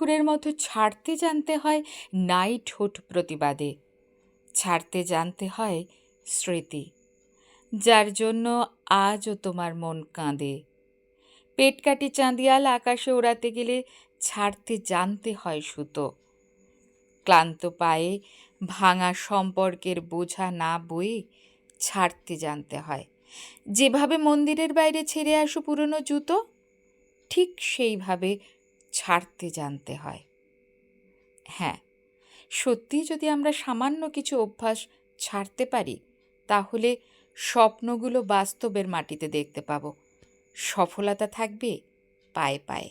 ঠাকুরের মতো ছাড়তে জানতে হয় নাই ঠোঁট প্রতিবাদে। ছাড়তে জানতে হয় স্মৃতি। যার জন্য আজও তোমার মন কাঁদে। পেট কাটি চাঁদিয়াল আকাশে ওড়াতে গেলে ছাড়তে জানতে হয় সুতো। ক্লান্ত পায়ে ভাঙা সম্পর্কের বোঝা না বয়ে ছাড়তে জানতে হয়। যেভাবে মন্দিরের বাইরে ছেড়ে আসো পুরনো জুতো, ঠিক সেইভাবে ছাড়তে জানতে হয়। হ্যাঁ সত্যি যদি আমরা সামান্য কিছু অভ্যাস ছাড়তে পারি, তাহলে স্বপ্নগুলো বাস্তবের মাটিতে দেখতে পাবো। সফলতা থাকবে পায়ে পায়ে।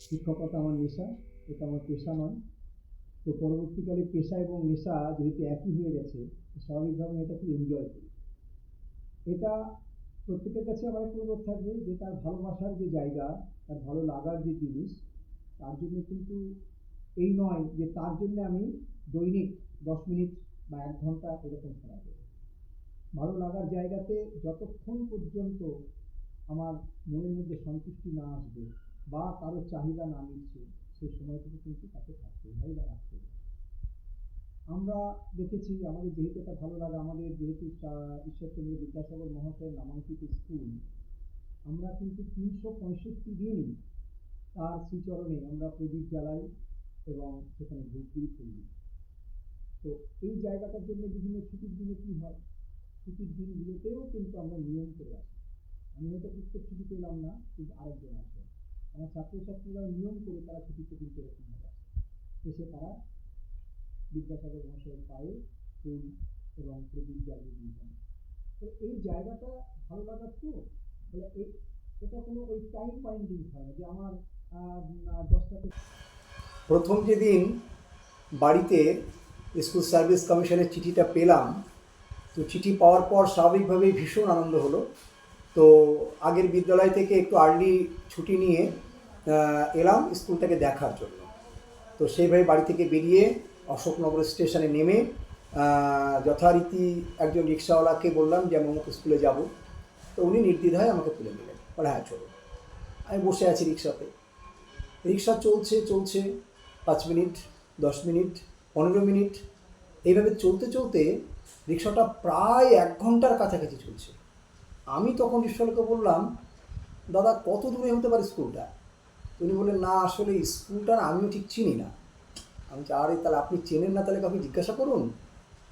শিক্ষকতা আমার নেশা, এটা আমার পেশা নয়। তো পরবর্তীকালে পেশা এবং নেশা যেহেতু একই হয়ে গেছে স্বাভাবিকভাবে এটা খুব এনজয় করি এটা প্রত্যেকের কাছে আমার অনুরোধ থাকবে যে তার ভালোবাসার যে জায়গা তার ভালো লাগার যে জিনিস, তার জন্য কিন্তু এই নয় যে তার জন্য আমি দৈনিক দশ মিনিট বা এক ঘণ্টা এরকম খেলা করি। ভালো লাগার জায়গাতে যতক্ষণ পর্যন্ত আমার মনের মধ্যে সন্তুষ্টি না আসবে বা কারও চাহিদা না মিলছে সেই সময়টুকু কিন্তু তাকে থাকতে হয় বা রাখতে হয়। আমরা দেখেছি, আমাদের যেহেতু এটা ভালো লাগে, আমাদের যেহেতু ঈশ্বরচন্দ্র বিদ্যাসাগর মহাশয়ের নামাঙ্কিত স্কুল আমরা কিন্তু তিনশো পঁয়ষট্টি দিন তার শ্রীচরণে আমরা প্রদীপ জ্বালাই এবং সেখানে ধূপগুলি করি তো এই জায়গাটার জন্য বিভিন্ন ছুটির দিনে কী হয়? ছুটির দিনগুলোতেও কিন্তু আমরা নিয়ম করে আসি। আমি হয়তো প্রত্যেক ছুটি পেলাম না, কিন্তু আরেকজন আসে। আমার ছাত্রছাত্রীরা নিয়ম করে তারা ছুটিতে কিন্তু এরকমভাবে আসে। এসে তারা বিদ্যাসাগর মহাশয়ের পায়ে ফুল এবং প্রদীপ জ্বালিয়ে দিয়েছেন তো এই জায়গাটা ভালো লাগার তো প্রথম যেদিন বাড়িতে স্কুল সার্ভিস কমিশনের চিঠিটা পেলাম, তো চিঠি পাওয়ার পর স্বাভাবিকভাবেই ভীষণ আনন্দ হলো। তো আগের বিদ্যালয় থেকে একটু আর্লি ছুটি নিয়ে এলাম স্কুলটাকে দেখার জন্য। তো সেইভাবে বাড়ি থেকে বেরিয়ে অশোকনগর স্টেশনে নেমে যথারীতি একজন রিক্সাওয়ালাকে বললাম যে, আমি অমুক স্কুলে যাব। তো উনি নির্দ্বিধায় আমাকে তুলে নিলেন। বলে হ্যাঁ চলো আমি বসে আছি রিক্সাতে। রিক্সা চলছে চলছে, পাঁচ মিনিট, দশ মিনিট, পনেরো মিনিট। এইভাবে চলতে চলতে রিক্সাটা প্রায় এক ঘণ্টার কাছাকাছি চলছে। আমি তখন রিক্সাওয়ালাকে বললাম, দাদা, কত দূরে হতে পারে স্কুলটা? উনি বললেন, না, আসলে স্কুলটা আমিও ঠিক চিনি না। আমি আরে, তাহলে আপনি চেনেন না, তাহলে কাউকে জিজ্ঞাসা করুন?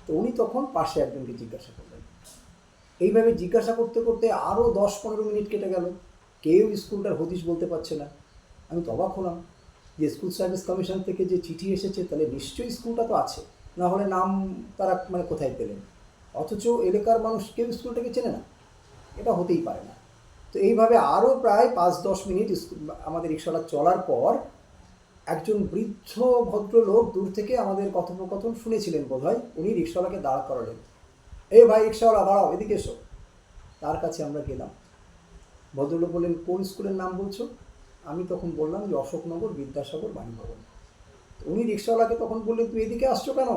তো উনি তখন পাশে একজনকে জিজ্ঞাসা করলেন। এইভাবে জিজ্ঞাসা করতে করতে আরও দশ পনেরো মিনিট কেটে গেল। কেউ স্কুলটার হদিশ বলতে পারছে না। আমি তো অবাক হলাম যে স্কুল সার্ভিস কমিশন থেকে যে চিঠি এসেছে, তাহলে নিশ্চয়ই স্কুলটা তো আছে। না হলে নাম তারা মানে কোথায় পেলেন? অথচ এলাকার মানুষ কেউ স্কুলটাকে চেনে না। এটা হতেই পারে না। তো এইভাবে আরও প্রায় পাঁচ দশ মিনিট আমাদের রিক্সাটা চলার পর একজন বৃদ্ধ ভদ্রলোক দূর থেকে আমাদের কথোপকথন শুনেছিলেন বোধহয়। উনি রিক্সাওয়ালাকে দাঁড় করালেন। এই ভাই রিক্সাওয়ালা দাঁড়াও, এদিকে এসো। তার কাছে আমরা গেলাম। ভদ্রলোক বললেন, কোন স্কুলের নাম বলছো? আমি তখন বললাম যে, অশোকনগর বিদ্যাসাগর বাণী ভবন তো উনি রিক্সাওয়ালাকে তখন বললেন, তুমি এদিকে আসছো কেন?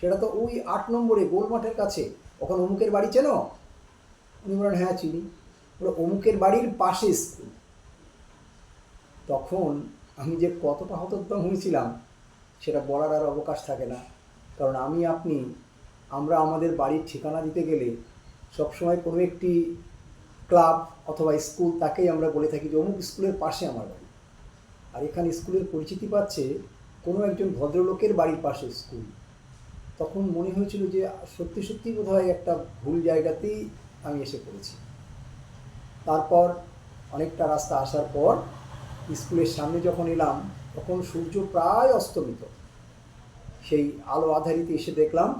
সেটা তো ওই আট নম্বরে গোল মাঠের কাছে। ওখানে অমুকের বাড়ি চেনো? উনি বললেন হ্যাঁ চিনি। বলে, অমুকের বাড়ির পাশে স্কুল। তখন আমি যে কতটা হতোদ্যম হয়েছিলাম, সেটা বলার আর অবকাশ থাকে না। কারণ আমি, আপনি আমরা আমাদের বাড়ির ঠিকানা দিতে গেলে সবসময় কোনো একটি ক্লাব অথবা স্কুল তাকেই আমরা বলে থাকি যে অমুক স্কুলের পাশে আমার বাড়ি। আর এখানে স্কুলের পরিচিতি পাচ্ছে কোনো একজন ভদ্রলোকের বাড়ির পাশে স্কুল। তখন মনে হয়েছিল যে সত্যি সত্যি বোধহয় একটা ভুল জায়গাতেই আমি এসে পড়েছি। তারপর অনেকটা রাস্তা আসার পর স্কুলের সামনে যখন এলাম, তখন সূর্য প্রায় অস্তমিত। সেই আলো আধারিতে এসে দেখলাম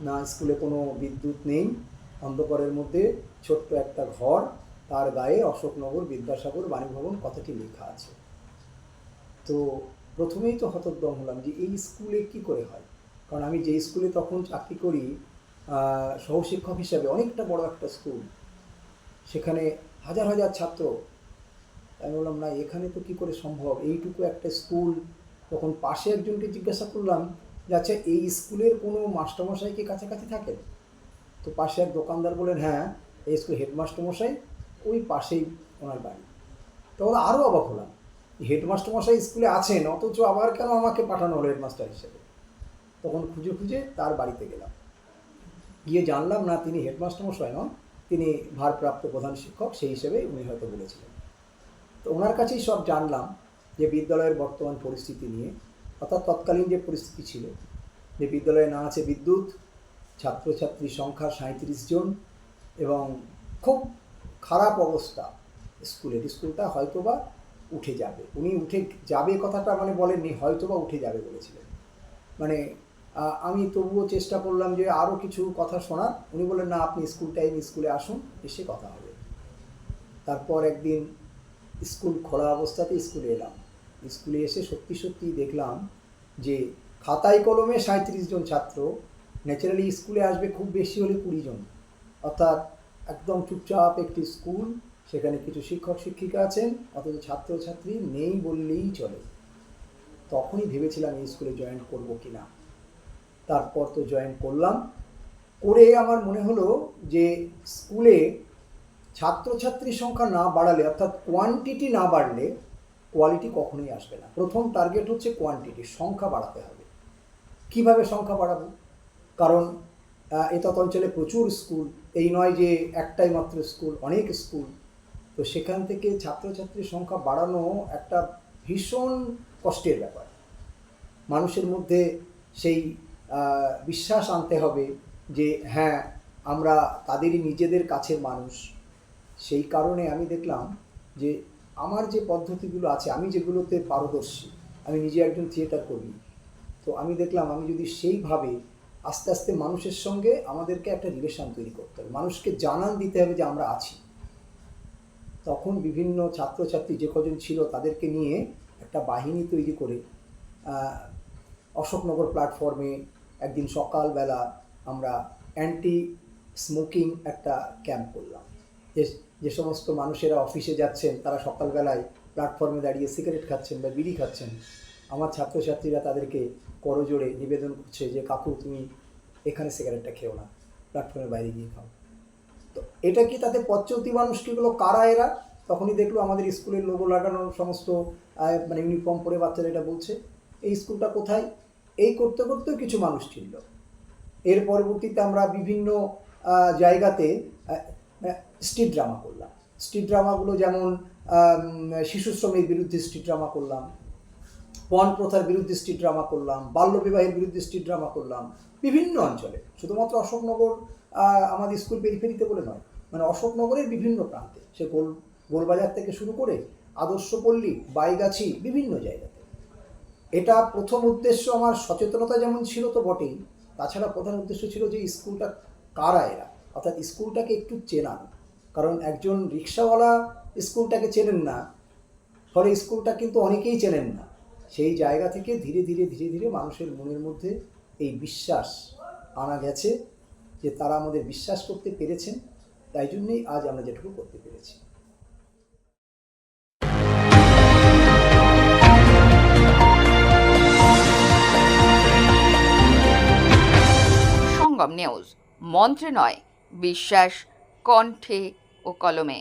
না স্কুলে কোনো বিদ্যুৎ নেই। অন্ধকারের মধ্যে ছোট্ট একটা ঘর, তার গায়ে অশোকনগর বিদ্যাসাগর বাণীভবন কথাটি লেখা আছে। তো প্রথমেই তো হতোদ্যম হলাম যে এই স্কুলে কি করে হয়? কারণ আমি যে স্কুলে তখন চাকরি করি সহশিক্ষক হিসাবে অনেকটা বড় একটা স্কুল। সেখানে হাজার হাজার ছাত্র। আমি বললাম, না, এখানে তো কি করে সম্ভব? এইটুকু একটা স্কুল। তখন পাশে একজনকে জিজ্ঞাসা করলাম আচ্ছা এই স্কুলের কোনো মাস্টারমশাই কি কাছাকাছি থাকেন? তো পাশে এক দোকানদার বলেন হ্যাঁ এই স্কুল হেডমাস্টারমশাই, ওই পাশেই ওনার বাড়ি। তখন আরও অবাক হলাম। হেডমাস্টার মশাই স্কুলে আছেন, অথচ আবার কেন আমাকে পাঠানো হলো হেডমাস্টার হিসেবে? তখন খুঁজে খুঁজে তার বাড়িতে গেলাম। গিয়ে জানলাম, না, তিনি হেডমাস্টারমশাই নন, তিনি ভারপ্রাপ্ত প্রধান শিক্ষক, সেই হিসেবে উনি হয়তো বলেছিলেন। তো ওনার কাছেই সব জানলাম যে বিদ্যালয়ের বর্তমান পরিস্থিতি নিয়ে অর্থাৎ তৎকালীন যে পরিস্থিতি ছিল, যে বিদ্যালয়ে না আছে বিদ্যুৎ, ছাত্রছাত্রীর সংখ্যা সাঁত্রিশ জন এবং খুব খারাপ অবস্থা স্কুলের স্কুলটা হয়তো বা উঠে যাবে। উনি উঠে যাবে কথাটা মানে বলেননি হয়তো বা উঠে যাবে বলেছিলেন। মানে আমি তবুও চেষ্টা করলাম যে আরও কিছু কথা শোনার। উনি বললেন, না, আপনি স্কুল টাইম স্কুলে আসুন, এসে কথা হবে। তারপর একদিন স্কুল খোলা অবস্থাতে স্কুলে এলাম। স্কুলে এসে সত্যি সত্যি দেখলাম যে খাতায় কলমে সাঁত্রিশ জন ছাত্র ন্যাচারালি স্কুলে আসবে খুব বেশি হলে কুড়ি জন। অর্থাৎ একদম চুপচাপ একটি স্কুল, সেখানে কিছু শিক্ষক, শিক্ষিকা আছেন, অথচ ছাত্রছাত্রী নেই বললেই চলে। তখনই ভেবেছিলাম এই স্কুলে জয়েন করব কি না তারপর তো জয়েন করলাম। করে আমার মনে হলো যে স্কুলে ছাত্রছাত্রীর সংখ্যা না বাড়ালে, অর্থাৎ কোয়ান্টিটি না বাড়লে কোয়ালিটি কখনোই আসবে না। প্রথম টার্গেট হচ্ছে কোয়ান্টিটি সংখ্যা বাড়াতে হবে। কীভাবে সংখ্যা বাড়াবো? কারণ এতৎ অঞ্চলে প্রচুর স্কুল এই নয় যে একটাই মাত্র স্কুল অনেক স্কুল তো সেখান থেকে ছাত্রছাত্রীর সংখ্যা বাড়ানো একটা ভীষণ কষ্টের ব্যাপার। মানুষের মধ্যে সেই বিশ্বাস আনতে হবে যে হ্যাঁ আমরা তাদেরই নিজেদের কাছের মানুষ। সেই কারণে আমি দেখলাম যে আমার যে পদ্ধতিগুলো আছে, আমি যেগুলোতে পারদর্শী, আমি নিজে একজন থিয়েটার কর্মী, তো আমি দেখলাম আমি যদি সেইভাবে আস্তে আস্তে মানুষের সঙ্গে আমাদেরকে একটা রিলেশন তৈরি করতে হবে। মানুষকে জানান দিতে হবে যে আমরা আছি। তখন বিভিন্ন ছাত্রছাত্রী যে কজন ছিল তাদেরকে নিয়ে একটা বাহিনী তৈরি করে অশোকনগর প্ল্যাটফর্মে একদিন সকালবেলা আমরা অ্যান্টি স্মোকিং একটা ক্যাম্প করলাম। যে সমস্ত মানুষেরা অফিসে যাচ্ছেন, তারা সকালবেলায় প্ল্যাটফর্মে দাঁড়িয়ে সিগারেট খাচ্ছেন বা বিড়ি খাচ্ছেন। আমার ছাত্রছাত্রীরা তাদেরকে করজোড়ে নিবেদন করছে যে, কাকু, তুমি এখানে সিগারেটটা খেও না প্ল্যাটফর্মের বাইরে গিয়ে খাও। তো এটা কি তাতে পশ্চতি মানুষ কিগুলো কারা এরা? তখনই দেখল আমাদের স্কুলের লোগো লাগানো সমস্ত মানে ইউনিফর্ম পরে বাচ্চারা এটা বলছে। এই স্কুলটা কোথায়? এই করতে করতেও কিছু মানুষ ছিল। এর পরবর্তীতে আমরা বিভিন্ন জায়গাতে স্ট্রিট ড্রামা করলাম। স্ট্রিট ড্রামাগুলো যেমন শিশু শ্রমের বিরুদ্ধে স্ট্রিট ড্রামা করলাম পণ প্রথার বিরুদ্ধে স্ট্রিট ড্রামা করলাম বাল্যবিবাহের বিরুদ্ধে স্ট্রিট ড্রামা করলাম, বিভিন্ন অঞ্চলে, শুধুমাত্র অশোকনগর আমাদের স্কুল পেরিফেরিতে বলে নয় মানে অশোকনগরের বিভিন্ন প্রান্তে, সে গোল, গোলবাজার থেকে শুরু করে আদর্শপল্লী, বাইগাছি, বিভিন্ন জায়গাতে। এটা প্রথম উদ্দেশ্য আমার সচেতনতা যেমন ছিল তো বটেই, তাছাড়া প্রধান উদ্দেশ্য ছিল যে স্কুলটা কারা এরা? অর্থাৎ স্কুলটাকে একটু চেনানো। কারণ একজন রিক্সাওয়ালা স্কুলটাকে চেনেন না, ফলে স্কুলটা কিন্তু অনেকেই চেনেন না। সেই জায়গা থেকে ধীরে ধীরে ধীরে ধীরে মানুষের মনের মধ্যে এই বিশ্বাস আনা গেছে যে তারা আমাদের বিশ্বাস করতে পেরেছেন। তাই জন্যেই আজ আমরা যেটুকু করতে পেরেছি। সঙ্গম নিউজ, মন্ত্রে নয়। বিশ্বাস কণ্ঠে ও কলমে।